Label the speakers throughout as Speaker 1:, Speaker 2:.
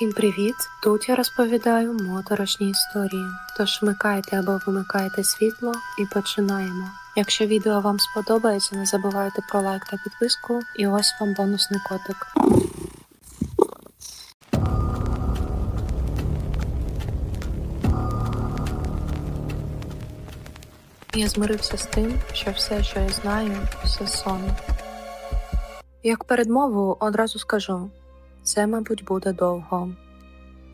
Speaker 1: Всім привіт! Тут я розповідаю моторошні історії. Тож вмикайте або вимикайте світло і починаємо. Якщо відео вам сподобається, не забувайте про лайк та підписку, і ось вам бонусний котик. Я змирився з тим, що все, що я знаю, це сон. Як передмову одразу скажу: це, мабуть, буде довго.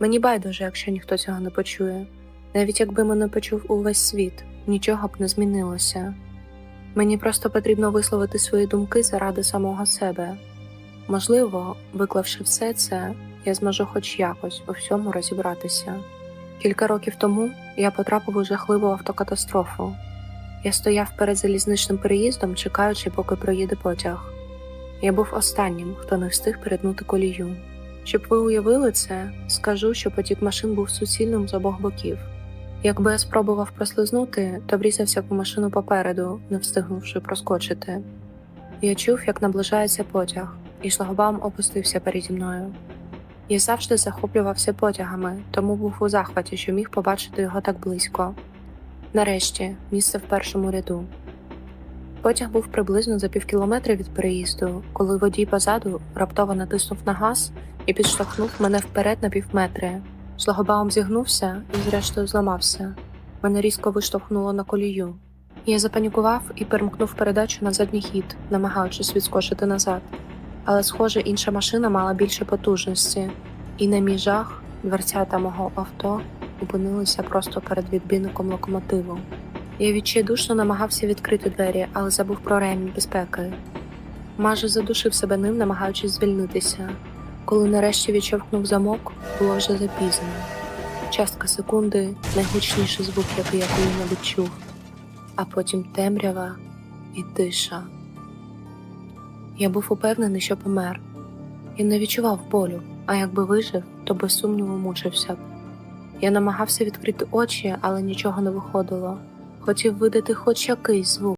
Speaker 1: Мені байдуже, якщо ніхто цього не почує. Навіть якби мене почув увесь світ, нічого б не змінилося. Мені просто потрібно висловити свої думки заради самого себе. Можливо, виклавши все це, я зможу хоч якось у всьому розібратися. Кілька років тому я потрапив у жахливу автокатастрофу. Я стояв перед залізничним переїздом, чекаючи, поки проїде потяг. Я був останнім, хто не встиг перетнути колію. Щоб ви уявили це, скажу, що потік машин був суцільним з обох боків. Якби я спробував прослизнути, то врізався в машину попереду, не встигнувши проскочити. Я чув, як наближається потяг, і шлагбаум опустився переді мною. Я завжди захоплювався потягами, тому був у захваті, що міг побачити його так близько. Нарешті, місце в першому ряду. Потяг був приблизно за півкілометра від переїзду, коли водій позаду раптово натиснув на газ і підштовхнув мене вперед на півметри. Шлагобаум зігнувся і, зрештою, зламався. Мене різко виштовхнуло на колію. Я запанікував і перемкнув передачу на задній хід, намагаючись відскочити назад. Але, схоже, інша машина мала більше потужності, і на мій жах дверцята мого авто опинилися просто перед відбійником локомотиву. Я відчайдушно намагався відкрити двері, але забув про ремінь безпеки. Майже задушив себе ним, намагаючись звільнитися. Коли нарешті відчовкнув замок, було вже запізно. Частка секунди найгучніший звук, який я коли-небудь чув, а потім темрява і тиша. Я був упевнений, що помер. Я не відчував болю, а якби вижив, то без сумніву мучився б. Я намагався відкрити очі, але нічого не виходило. Хотів видати хоч якийсь звук,